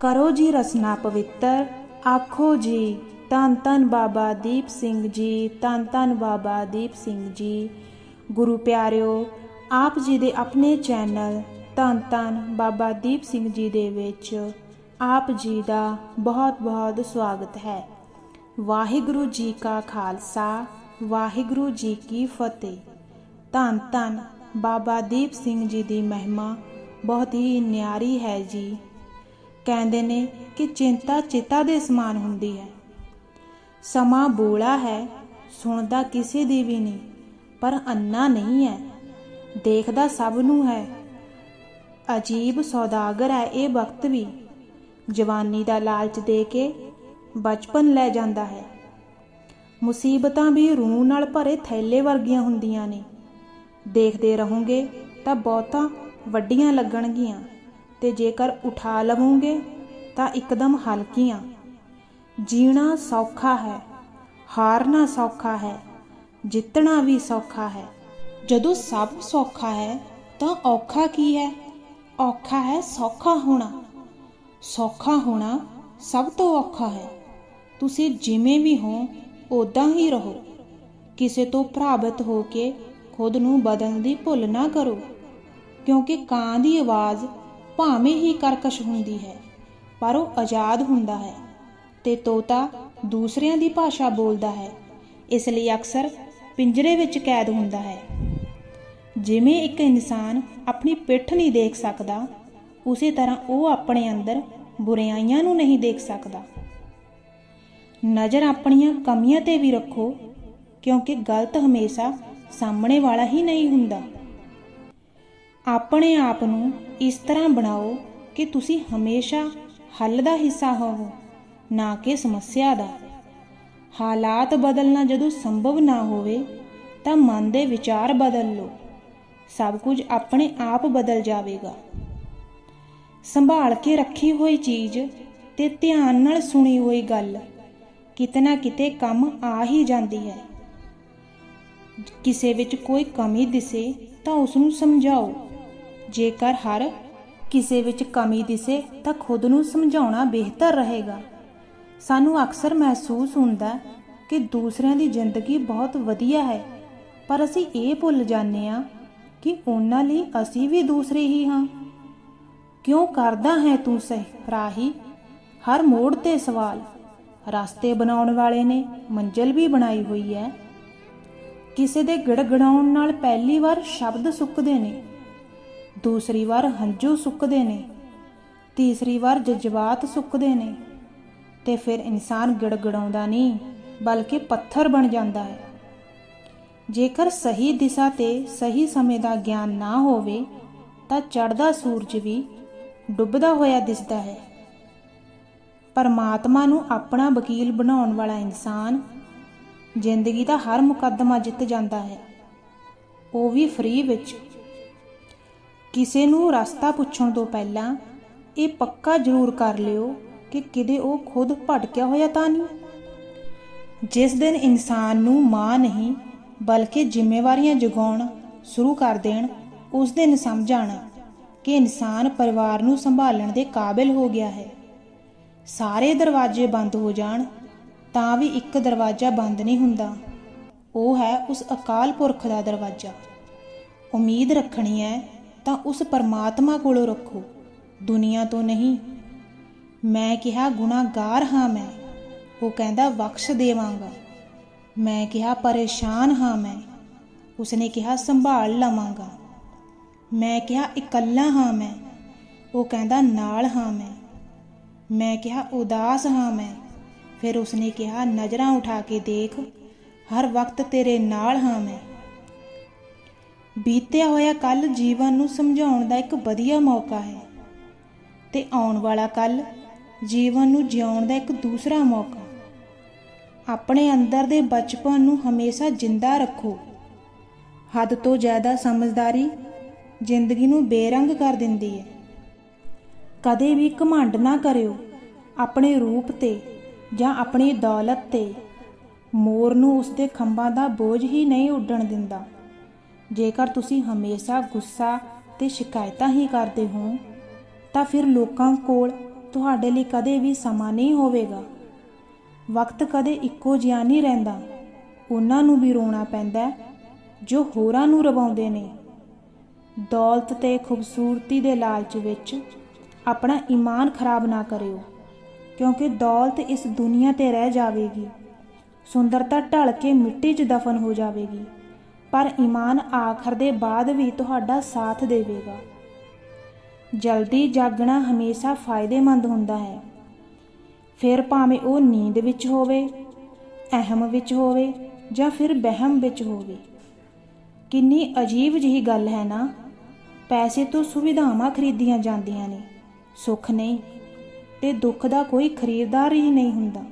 ਕਰੋ ਜੀ ਰਸਨਾ ਪਵਿੱਤਰ। ਆਖੋ ਜੀ, ਧੰਨ ਧੰਨ ਬਾਬਾ ਦੀਪ ਸਿੰਘ ਜੀ, ਧੰਨ ਧੰਨ ਬਾਬਾ ਦੀਪ ਸਿੰਘ ਜੀ। ਗੁਰੂ ਪਿਆਰਿਓ, ਆਪ ਜੀ ਦੇ ਆਪਣੇ ਚੈਨਲ ਧੰਨ ਧੰਨ ਬਾਬਾ ਦੀਪ ਸਿੰਘ ਜੀ ਦੇ ਵਿੱਚ ਆਪ ਜੀ ਦਾ ਬਹੁਤ ਬਹੁਤ ਸਵਾਗਤ ਹੈ। ਵਾਹਿਗੁਰੂ ਜੀ ਕਾ ਖਾਲਸਾ, ਵਾਹਿਗੁਰੂ ਜੀ ਕੀ ਫਤਿਹ। ਧੰਨ ਧੰਨ ਬਾਬਾ ਦੀਪ ਸਿੰਘ ਜੀ ਦੀ ਮਹਿਮਾ ਬਹੁਤ ਹੀ ਨਿਆਰੀ ਹੈ ਜੀ। ਕਹਿੰਦੇ ਨੇ ਕਿ ਚਿੰਤਾ ਚਿਤਾ ਦੇ ਸਮਾਨ ਹੁੰਦੀ ਹੈ। ਸਮਾਂ ਬੋਲਾ ਹੈ, ਸੁਣਦਾ ਕਿਸੇ ਦੀ ਵੀ ਨਹੀਂ, ਪਰ ਅੰਨਾ ਨਹੀਂ ਹੈ, ਦੇਖਦਾ ਸਭ ਨੂੰ ਹੈ। ਅਜੀਬ ਸੌਦਾਗਰ ਹੈ ਇਹ ਵਕਤ ਵੀ। ਜਵਾਨੀ ਦਾ ਲਾਲਚ ਦੇ ਕੇ ਬਚਪਨ ਲੈ ਜਾਂਦਾ ਹੈ। ਮੁਸੀਬਤਾਂ ਵੀ ਰੂਹ ਨਾਲ ਭਰੇ ਥੈਲੇ ਵਰਗੀਆਂ ਹੁੰਦੀਆਂ ਨੇ। ਦੇਖਦੇ ਰਹੋਗੇ ਤਾਂ ਬਹੁਤਾ ਵੱਡੀਆਂ ਲੱਗਣਗੀਆਂ। ਤੇ ਜੇਕਰ ਉਠਾ ਲਵੋਗੇ ਤਾਂ ਇੱਕਦਮ ਹਲਕੀਆਂ। ਜੀਣਾ ਸੌਖਾ ਹੈ, ਹਾਰਨਾ ਸੌਖਾ ਹੈ, ਜਿੱਤਣਾ ਵੀ ਸੌਖਾ ਹੈ। ਜਦੋਂ ਸਭ ਸੌਖਾ ਹੈ ਤਾਂ ਔਖਾ ਕੀ ਹੈ? ਔਖਾ ਹੈ ਸੌਖਾ ਹੋਣਾ। ਸੌਖਾ ਹੋਣਾ ਸਭ ਤੋਂ ਔਖਾ ਹੈ। ਤੁਸੀਂ ਜਿਵੇਂ ਵੀ ਹੋ ਉਦਾਂ ਹੀ ਰਹੋ। ਕਿਸੇ ਤੋਂ ਪ੍ਰਭਾਵਿਤ ਹੋ ਕੇ ਖੁਦ ਨੂੰ ਬਦਲਣ ਦੀ ਭੁੱਲ ਨਾ ਕਰੋ, ਕਿਉਂਕਿ ਕਾਂ ਦੀ ਆਵਾਜ਼ ਭਾਵੇਂ ਹੀ ਕਰਕਸ਼ ਹੁੰਦੀ ਹੈ, ਪਰ ਉਹ ਆਜ਼ਾਦ ਹੁੰਦਾ ਹੈ ਤੇ ਤੋਤਾ ਦੂਸਰਿਆਂ ਦੀ ਭਾਸ਼ਾ ਬੋਲਦਾ ਹੈ। ਇਸ ਲਈ ਅਕਸਰ ਪਿੰਜਰੇ ਵਿੱਚ ਕੈਦ ਹੁੰਦਾ ਹੈ। ਜਿਵੇਂ ਇੱਕ ਇਨਸਾਨ ਆਪਣੀ ਪਿੱਠ ਨਹੀਂ ਦੇਖ ਸਕਦਾ, ਉਸੇ ਤਰ੍ਹਾਂ ਉਹ ਆਪਣੇ ਅੰਦਰ ਬੁਰਾਈਆਂ ਨੂੰ ਨਹੀਂ ਦੇਖ ਸਕਦਾ। ਨਜ਼ਰ ਆਪਣੀਆਂ ਕਮੀਆਂ ਤੇ ਵੀ ਰੱਖੋ, ਕਿਉਂਕਿ ਗਲਤ ਹਮੇਸ਼ਾ ਸਾਹਮਣੇ ਵਾਲਾ ਹੀ ਨਹੀਂ ਹੁੰਦਾ। ਆਪਣੇ ਆਪ ਨੂੰ ਇਸ ਤਰ੍ਹਾਂ ਬਣਾਓ ਕਿ ਤੁਸੀਂ ਹਮੇਸ਼ਾ ਹੱਲ ਦਾ ਹਿੱਸਾ ਹੋਵੋ, ਨਾ ਕਿ ਸਮੱਸਿਆ ਦਾ। ਹਾਲਾਤ ਬਦਲਣਾ ਜਦੋਂ ਸੰਭਵ ਨਾ ਹੋਵੇ, ਤਾਂ ਮਨ ਦੇ ਵਿਚਾਰ ਬਦਲ ਲਓ। ਸਭ ਕੁਝ ਆਪਣੇ ਆਪ ਬਦਲ ਜਾਵੇਗਾ। ਸੰਭਾਲ ਕੇ ਰੱਖੀ ਹੋਈ ਚੀਜ਼ ਤੇ ਧਿਆਨ ਨਾਲ ਸੁਣੀ ਹੋਈ ਗੱਲ ਕਿਤੇ ਨਾ ਕਿਤੇ ਕੰਮ ਆ ਹੀ ਜਾਂਦੀ ਹੈ। ਕਿਸੇ ਵਿੱਚ ਕੋਈ ਕਮੀ ਦਿਸੇ ਤਾਂ ਉਸ ਨੂੰ ਸਮਝਾਓ। ਜੇਕਰ ਹਰ ਕਿਸੇ ਵਿੱਚ ਕਮੀ ਦਿਸੇ ਤਾਂ ਖੁਦ ਨੂੰ ਸਮਝਾਉਣਾ ਬਿਹਤਰ ਰਹੇਗਾ। ਸਾਨੂੰ ਅਕਸਰ ਮਹਿਸੂਸ ਹੁੰਦਾ ਕਿ ਦੂਸਰਿਆਂ ਦੀ ਜ਼ਿੰਦਗੀ ਬਹੁਤ ਵਧੀਆ ਹੈ, ਪਰ ਅਸੀਂ ਇਹ ਭੁੱਲ ਜਾਂਦੇ ਹਾਂ ਕਿ ਉਹਨਾਂ ਲਈ ਅਸੀਂ ਵੀ ਦੂਸਰੇ ਹੀ ਹਾਂ। ਕਿਉਂ ਕਰਦਾ ਹੈ ਤੂੰ ਸਹਿ ਰਾਹੀ ਹਰ ਮੋੜ ਤੇ ਸਵਾਲ। ਰਸਤੇ ਬਣਾਉਣ ਵਾਲੇ ਨੇ ਮੰਜ਼ਲ ਵੀ ਬਣਾਈ ਹੋਈ ਹੈ। ਕਿਸੇ ਦੇ ਗੜਗੜਾਉਣ ਨਾਲ ਪਹਿਲੀ ਵਾਰ ਸ਼ਬਦ ਸੁੱਕਦੇ ਨੇ। ਦੂਸਰੀ ਵਾਰ ਹੰਝੂ ਸੁੱਕਦੇ ਨੇ, ਤੀਸਰੀ ਵਾਰ ਜਜ਼ਬਾਤ ਸੁੱਕਦੇ ਨੇ ਤੇ ਫਿਰ ਇਨਸਾਨ ਗੜਗੜਾਉਂਦਾ ਨਹੀਂ, ਬਲਕਿ ਪੱਥਰ ਬਣ ਜਾਂਦਾ ਹੈ। ਜੇਕਰ ਸਹੀ ਦਿਸ਼ਾ ਤੇ ਸਹੀ ਸਮੇਂ ਦਾ ਗਿਆਨ ਨਾ ਹੋਵੇ, ਤਾਂ ਚੜ੍ਹਦਾ ਸੂਰਜ ਵੀ ਡੁੱਬਦਾ ਹੋਇਆ ਦਿਸਦਾ ਹੈ। ਪਰਮਾਤਮਾ ਨੂੰ ਆਪਣਾ ਵਕੀਲ ਬਣਾਉਣ ਵਾਲਾ ਇਨਸਾਨ ਜ਼ਿੰਦਗੀ ਦਾ ਹਰ ਮੁਕੱਦਮਾ ਜਿੱਤ ਜਾਂਦਾ ਹੈ। ਉਹ ਵੀ ਫ੍ਰੀ ਵਿੱਚ ਕਿਸੇ ਨੂੰ ਰਸਤਾ ਪੁੱਛਣ ਤੋਂ ਪਹਿਲਾਂ ਇਹ ਪੱਕਾ ਜ਼ਰੂਰ ਕਰ ਲਿਓ ਕਿ ਕਿਤੇ ਉਹ ਖੁਦ ਭਟਕਿਆ ਹੋਇਆ ਤਾਂ ਨਹੀਂ। ਜਿਸ ਦਿਨ ਇਨਸਾਨ ਨੂੰ ਮਾਂ ਨਹੀਂ, ਬਲਕਿ ਜ਼ਿੰਮੇਵਾਰੀਆਂ ਜਗਾਉਣ ਸ਼ੁਰੂ ਕਰ ਦੇਣ, ਉਸ ਦਿਨ ਸਮਝ ਆਣਾ ਕਿ ਇਨਸਾਨ ਪਰਿਵਾਰ ਨੂੰ ਸੰਭਾਲਣ ਦੇ ਕਾਬਿਲ ਹੋ ਗਿਆ ਹੈ। ਸਾਰੇ ਦਰਵਾਜ਼ੇ ਬੰਦ ਹੋ ਜਾਣ, ਤਾਂ ਵੀ ਇੱਕ ਦਰਵਾਜ਼ਾ ਬੰਦ ਨਹੀਂ ਹੁੰਦਾ। ਉਹ ਹੈ ਉਸ ਅਕਾਲ ਪੁਰਖ ਦਾ ਦਰਵਾਜ਼ਾ। ਉਮੀਦ ਰੱਖਣੀ ਹੈ ਤਾਂ ਉਸ ਪਰਮਾਤਮਾ ਕੋਲੋਂ ਰੱਖੋ। ਦੁਨੀਆ ਤੋਂ ਨਹੀਂ। ਮੈਂ ਕਿਹਾ, ਗੁਨਾਹਗਾਰ ਹਾਂ ਮੈਂ। ਉਹ ਕਹਿੰਦਾ, ਬਖਸ਼ ਦੇਵਾਂਗਾ। ਮੈਂ ਕਿਹਾ, ਪਰੇਸ਼ਾਨ ਹਾਂ ਮੈਂ। ਉਸਨੇ ਕਿਹਾ, ਸੰਭਾਲ ਲਵਾਂਗਾ। ਮੈਂ ਕਿਹਾ, ਇਕੱਲਾ ਹਾਂ ਮੈਂ। ਉਹ ਕਹਿੰਦਾ, ਨਾਲ ਹਾਂ ਮੈਂ। ਮੈਂ ਕਿਹਾ, ਉਦਾਸ ਹਾਂ ਮੈਂ। ਫਿਰ ਉਸਨੇ ਕਿਹਾ, ਨਜ਼ਰਾਂ ਉਠਾ ਕੇ ਦੇਖ। ਹਰ ਵਕਤ ਤੇਰੇ ਨਾਲ ਹਾਂ ਮੈਂ। ਬੀਤਿਆ ਹੋਇਆ ਕੱਲ ਜੀਵਨ ਨੂੰ ਸਮਝਾਉਣ ਦਾ ਇੱਕ ਵਧੀਆ ਮੌਕਾ ਹੈ। ਤੇ ਆਉਣ ਵਾਲਾ ਕੱਲ ਜੀਵਨ ਨੂੰ ਜਿਉਣ ਦਾ ਇੱਕ ਦੂਸਰਾ ਮੌਕਾ। ਆਪਣੇ ਅੰਦਰ ਦੇ ਬਚਪਨ ਨੂੰ ਹਮੇਸ਼ਾ ਜਿੰਦਾ ਰੱਖੋ। ਹੱਦ ਤੋਂ ਜ਼ਿਆਦਾ ਸਮਝਦਾਰੀ ਜ਼ਿੰਦਗੀ ਨੂੰ ਬੇਰੰਗ ਕਰ ਦਿੰਦੀ ਹੈ। ਕਦੇ ਵੀ ਘਮੰਡ ਨਾ ਕਰਿਓ ਆਪਣੇ ਰੂਪ ਤੇ ਜਾਂ ਆਪਣੀ ਦੌਲਤ ਤੇ। ਮੋਰ ਨੂੰ ਉਸਦੇ ਖੰਭਾਂ ਦਾ ਬੋਝ ਹੀ ਨਹੀਂ ਉੱਡਣ ਦਿੰਦਾ। ਜੇਕਰ ਤੁਸੀਂ ਹਮੇਸ਼ਾ ਗੁੱਸਾ ਤੇ ਸ਼ਿਕਾਇਤਾਂ ਹੀ ਕਰਦੇ ਹੋ, ਤਾਂ ਫਿਰ ਲੋਕਾਂ ਕੋਲ ਤੁਹਾਡੇ ਲਈ ਕਦੇ ਵੀ ਸਮਾਂ ਨਹੀਂ ਹੋਵੇਗਾ। ਵਕਤ ਕਦੇ ਇੱਕੋ ਜਿਹਾ ਨਹੀਂ ਰਹਿੰਦਾ। ਉਹਨਾਂ ਨੂੰ ਵੀ ਰੋਣਾ ਪੈਂਦਾ ਜੋ ਹੋਰਾਂ ਨੂੰ ਰਵਾਉਂਦੇ ਨੇ। ਦੌਲਤ ਤੇ ਖੂਬਸੂਰਤੀ ਦੇ ਲਾਲਚ ਵਿੱਚ ਆਪਣਾ ਈਮਾਨ ਖਰਾਬ ਨਾ ਕਰਿਓ, ਕਿਉਂਕਿ ਦੌਲਤ ਇਸ ਦੁਨੀਆ ਤੇ ਰਹਿ ਜਾਵੇਗੀ। ਸੁੰਦਰਤਾ ਢਲ ਕੇ ਮਿੱਟੀ 'ਚ ਦਫਨ ਹੋ ਜਾਵੇਗੀ। ਪਰ ਈਮਾਨ ਆਖਰ ਦੇ ਬਾਅਦ ਵੀ ਤੁਹਾਡਾ ਸਾਥ ਦੇਵੇਗਾ। ਜਲਦੀ ਜਾਗਣਾ ਹਮੇਸ਼ਾ ਫਾਇਦੇਮੰਦ ਹੁੰਦਾ ਹੈ। ਫਿਰ ਭਾਵੇਂ ਉਹ ਨੀਂਦ ਵਿੱਚ ਹੋਵੇ, ਅਹਿਮ ਵਿੱਚ ਹੋਵੇ ਜਾਂ ਫਿਰ ਬਹਿਮ ਵਿੱਚ ਹੋਵੇ। ਕਿੰਨੀ ਅਜੀਬ ਜਿਹੀ ਗੱਲ ਹੈ ਨਾ। ਪੈਸੇ ਤੋਂ ਸੁਵਿਧਾਵਾਂ ਖਰੀਦੀਆਂ ਜਾਂਦੀਆਂ ਨੇ। ਸੁੱਖ ਨਹੀਂ ਤੇ ਦੁੱਖ ਦਾ ਕੋਈ ਖਰੀਦਦਾਰ ਹੀ ਨਹੀਂ ਹੁੰਦਾ।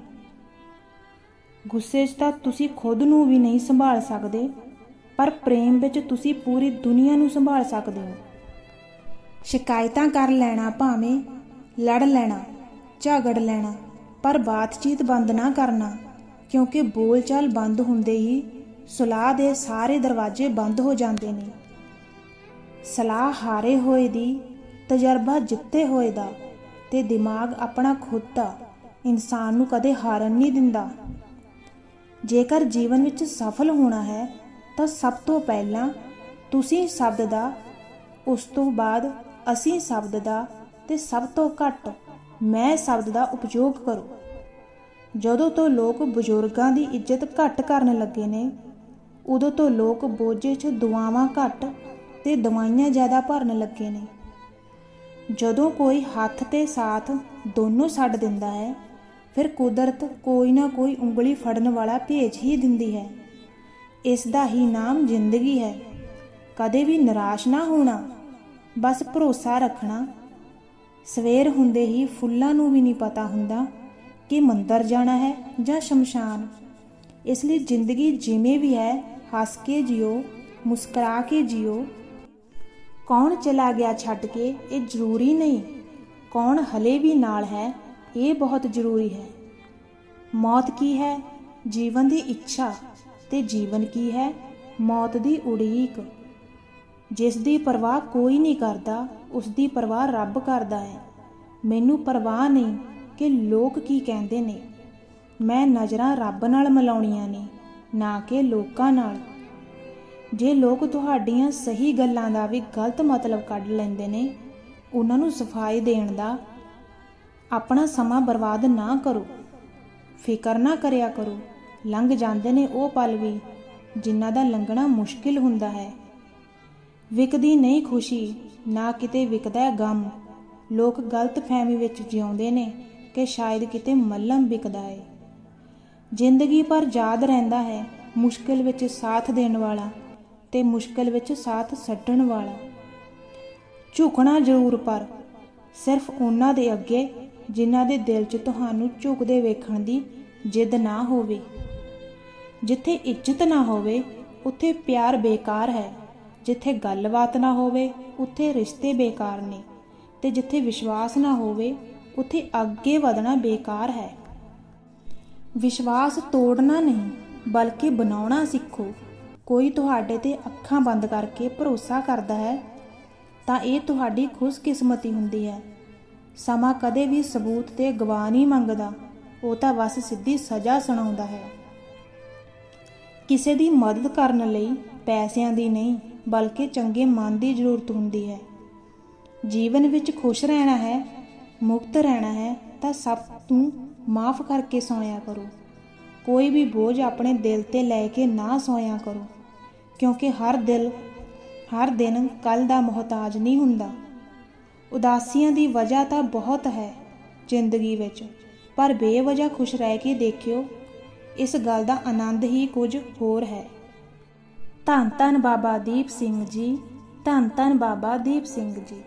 ਗੁੱਸੇ 'ਚ ਤਾਂ ਤੁਸੀਂ ਖੁਦ ਨੂੰ ਵੀ ਨਹੀਂ ਸੰਭਾਲ ਸਕਦੇ। ਪਰ ਪ੍ਰੇਮ ਵਿੱਚ ਤੁਸੀਂ ਪੂਰੀ ਦੁਨੀਆ ਨੂੰ ਸੰਭਾਲ ਸਕਦੇ ਹੋ। ਸ਼ਿਕਾਇਤਾਂ ਕਰ ਲੈਣਾ ਭਾਵੇਂ ਲੜ ਲੈਣਾ, ਝਗੜ ਲੈਣਾ, ਪਰ ਬਾਤਚੀਤ ਬੰਦ ਨਾ ਕਰਨਾ, ਕਿਉਂਕਿ ਬੋਲਚਾਲ ਬੰਦ ਹੁੰਦੇ ਹੀ ਸੁਲਾਹ ਦੇ ਸਾਰੇ ਦਰਵਾਜ਼ੇ ਬੰਦ ਹੋ ਜਾਂਦੇ ਨੇ। ਸਲਾਹ ਹਾਰੇ ਹੋਏ ਦੀ, ਤਜਰਬਾ ਜਿੱਤੇ ਹੋਏ ਦਾ ਤੇ ਦਿਮਾਗ ਆਪਣਾ ਖੁਦ ਦਾ, ਇਨਸਾਨ ਨੂੰ ਕਦੇ ਹਾਰਨ ਨਹੀਂ ਦਿੰਦਾ। ਜੇਕਰ ਜੀਵਨ ਵਿੱਚ ਸਫਲ ਹੋਣਾ ਹੈ ਤਾਂ ਸਭ ਤੋਂ ਪਹਿਲਾਂ ਤੁਸੀਂ ਸ਼ਬਦ ਦਾ, ਉਸ ਤੋਂ ਬਾਅਦ ਅਸੀਂ ਸ਼ਬਦ ਦਾ ਤੇ ਸਭ ਤੋਂ ਘੱਟ ਮੈਂ ਸ਼ਬਦ ਦਾ ਉਪਯੋਗ ਕਰੋ। ਜਦੋਂ ਤੋਂ ਲੋਕ ਬਜ਼ੁਰਗਾਂ ਦੀ ਇੱਜ਼ਤ ਘੱਟ ਕਰਨ ਲੱਗੇ ਨੇ, ਉਦੋਂ ਤੋਂ ਲੋਕ ਬੋਝੇ 'ਚ ਦੁਆਵਾਂ ਘੱਟ ਤੇ ਦਵਾਈਆਂ ਜ਼ਿਆਦਾ ਭਰਨ ਲੱਗੇ ਨੇ। ਜਦੋਂ ਕੋਈ ਹੱਥ ਤੇ ਸਾਥ ਦੋਨੋਂ ਛੱਡ ਦਿੰਦਾ ਹੈ, ਫਿਰ ਕੁਦਰਤ ਕੋਈ ਨਾ ਕੋਈ ਉਂਗਲੀ ਫੜਨ ਵਾਲਾ ਭੇਜ ਹੀ ਦਿੰਦੀ ਹੈ। ਇਸ ਦਾ ਹੀ ਨਾਮ ਜ਼ਿੰਦਗੀ ਹੈ। ਕਦੇ ਵੀ ਨਿਰਾਸ਼ ਨਾ ਹੋਣਾ, ਬਸ ਭਰੋਸਾ ਰੱਖਣਾ। ਸਵੇਰ ਹੁੰਦੇ ਹੀ ਫੁੱਲਾਂ ਨੂੰ ਵੀ ਨਹੀਂ ਪਤਾ ਹੁੰਦਾ ਕਿ ਮੰਦਰ ਜਾਣਾ ਹੈ ਜਾਂ ਸ਼ਮਸ਼ਾਨ। ਇਸ ਲਈ ਜ਼ਿੰਦਗੀ ਜਿਵੇਂ ਵੀ ਹੈ, ਹੱਸ ਕੇ ਜਿਓ, ਮੁਸਕਰਾ ਕੇ ਜਿਓ। ਕੌਣ ਚਲਾ ਗਿਆ ਛੱਡ ਕੇ, ਇਹ ਜ਼ਰੂਰੀ ਨਹੀਂ। ਕੌਣ ਹਲੇ ਵੀ ਨਾਲ ਹੈ, ਇਹ ਬਹੁਤ ਜ਼ਰੂਰੀ ਹੈ। ਮੌਤ ਕੀ ਹੈ? ਜੀਵਨ ਦੀ ਇੱਛਾ। ਤੇ ਜੀਵਨ ਕੀ ਹੈ? ਮੌਤ ਦੀ ਉਡੀਕ। ਜਿਸ ਦੀ ਪਰਵਾਹ ਕੋਈ ਨਹੀਂ ਕਰਦਾ, ਉਸ ਦੀ ਪਰਵਾਹ ਰੱਬ ਕਰਦਾ ਹੈ। ਮੈਨੂੰ ਪਰਵਾਹ ਨਹੀਂ ਕਿ ਲੋਕ ਕੀ ਕਹਿੰਦੇ ਨੇ। ਮੈਂ ਨਜ਼ਰਾਂ ਰੱਬ ਨਾਲ ਮਿਲਾਉਣੀਆਂ ਨੇ, ਨਾ ਕਿ ਲੋਕਾਂ ਨਾਲ। ਜੇ ਲੋਕ ਤੁਹਾਡੀਆਂ ਸਹੀ ਗੱਲਾਂ ਦਾ ਵੀ ਗਲਤ ਮਤਲਬ ਕੱਢ ਲੈਂਦੇ ਨੇ, ਉਹਨਾਂ ਨੂੰ ਸਫ਼ਾਈ ਦੇਣ ਦਾ ਆਪਣਾ ਸਮਾਂ ਬਰਬਾਦ ਨਾ ਕਰੋ। ਫਿਕਰ ਨਾ ਕਰਿਆ ਕਰੋ। ਲੰਘ ਜਾਂਦੇ ਨੇ ਉਹ ਪਲ ਵੀ, ਜਿਨ੍ਹਾਂ ਦਾ ਲੰਘਣਾ ਮੁਸ਼ਕਿਲ ਹੁੰਦਾ ਹੈ। ਵਿਕਦੀ ਨਹੀਂ ਖੁਸ਼ੀ, ਨਾ ਕਿਤੇ ਵਿਕਦਾ ਹੈ ਗਮ। ਲੋਕ ਗਲਤ ਫਹਿਮੀ ਵਿੱਚ ਜਿਉਂਦੇ ਨੇ ਕਿ ਸ਼ਾਇਦ ਕਿਤੇ ਮੱਲਮ ਵਿਕਦਾ ਹੈ ਜ਼ਿੰਦਗੀ ਪਰ ਯਾਦ ਰਹਿੰਦਾ ਹੈ ਮੁਸ਼ਕਿਲ ਵਿੱਚ ਸਾਥ ਦੇਣ ਵਾਲਾ ਤੇ ਮੁਸ਼ਕਿਲ ਵਿੱਚ ਸਾਥ ਛੱਡਣ ਵਾਲਾ। ਝੁਕਣਾ ਜ਼ਰੂਰ ਪਰ ਸਿਰਫ ਉਹਨਾਂ ਦੇ ਅੱਗੇ, ਜਿਨ੍ਹਾਂ ਦੇ ਦਿਲ 'ਚ ਤੁਹਾਨੂੰ ਝੁਕਦੇ ਵੇਖਣ ਦੀ ਜਿੱਦ ਨਾ ਹੋਵੇ। ਜਿੱਥੇ ਇੱਜ਼ਤ ਨਾ ਹੋਵੇ, ਉੱਥੇ ਪਿਆਰ ਬੇਕਾਰ ਹੈ। ਜਿੱਥੇ ਗੱਲਬਾਤ ਨਾ ਹੋਵੇ, ਉੱਥੇ ਰਿਸ਼ਤੇ ਬੇਕਾਰ ਨੇ। ਤੇ ਜਿੱਥੇ ਵਿਸ਼ਵਾਸ ਨਾ ਹੋਵੇ, ਉੱਥੇ ਅੱਗੇ ਵਧਣਾ ਬੇਕਾਰ ਹੈ। ਵਿਸ਼ਵਾਸ ਤੋੜਨਾ ਨਹੀਂ, ਬਲਕਿ ਬਣਾਉਣਾ ਸਿੱਖੋ। ਕੋਈ ਤੁਹਾਡੇ ਤੇ ਅੱਖਾਂ ਬੰਦ ਕਰਕੇ ਭਰੋਸਾ ਕਰਦਾ ਹੈ, ਤਾਂ ਇਹ ਤੁਹਾਡੀ ਖੁਸ਼ਕਿਸਮਤੀ ਹੁੰਦੀ ਹੈ। ਸਮਾਂ ਕਦੇ ਵੀ ਸਬੂਤ ਤੇ ਗਵਾਹ ਨਹੀਂ ਮੰਗਦਾ, ਉਹ ਤਾਂ ਬਸ ਸਿੱਧੀ ਸਜ਼ਾ ਸੁਣਾਉਂਦਾ ਹੈ। ਕਿਸੇ ਦੀ ਮਦਦ ਕਰਨ ਲਈ ਪੈਸਿਆਂ ਦੀ ਨਹੀਂ, ਬਲਕਿ ਚੰਗੇ ਮਨ ਦੀ ਜ਼ਰੂਰਤ ਹੁੰਦੀ ਹੈ। ਜੀਵਨ ਵਿੱਚ ਖੁਸ਼ ਰਹਿਣਾ ਹੈ, ਮੁਕਤ ਰਹਿਣਾ ਹੈ, ਤਾਂ ਸਭ ਨੂੰ ਮਾਫ ਕਰਕੇ ਸੌਂਿਆ ਕਰੋ। ਕੋਈ ਵੀ ਬੋਝ ਆਪਣੇ ਦਿਲ ਤੇ ਲੈ ਕੇ ਨਾ ਸੌਂਿਆ ਕਰੋ, ਕਿਉਂਕਿ ਹਰ ਦਿਲ, ਹਰ ਦਿਨ ਕੱਲ ਦਾ ਮੁਹਤਾਜ ਨਹੀਂ ਹੁੰਦਾ। ਉਦਾਸੀਆਂ ਦੀ ਵਜ੍ਹਾ ਤਾਂ ਬਹੁਤ ਹੈ ਜ਼ਿੰਦਗੀ ਵਿੱਚ, ਪਰ ਬੇਵਜ੍ਹਾ ਖੁਸ਼ ਰਹਿ ਕੇ ਦੇਖਿਓ ਇਸ ਗੱਲ ਦਾ ਆਨੰਦ ਹੀ ਕੁਝ ਹੋਰ ਹੈ। ਧੰਨ ਧੰਨ ਬਾਬਾ ਦੀਪ ਸਿੰਘ ਜੀ, ਧੰਨ ਧੰਨ ਬਾਬਾ ਦੀਪ ਸਿੰਘ ਜੀ।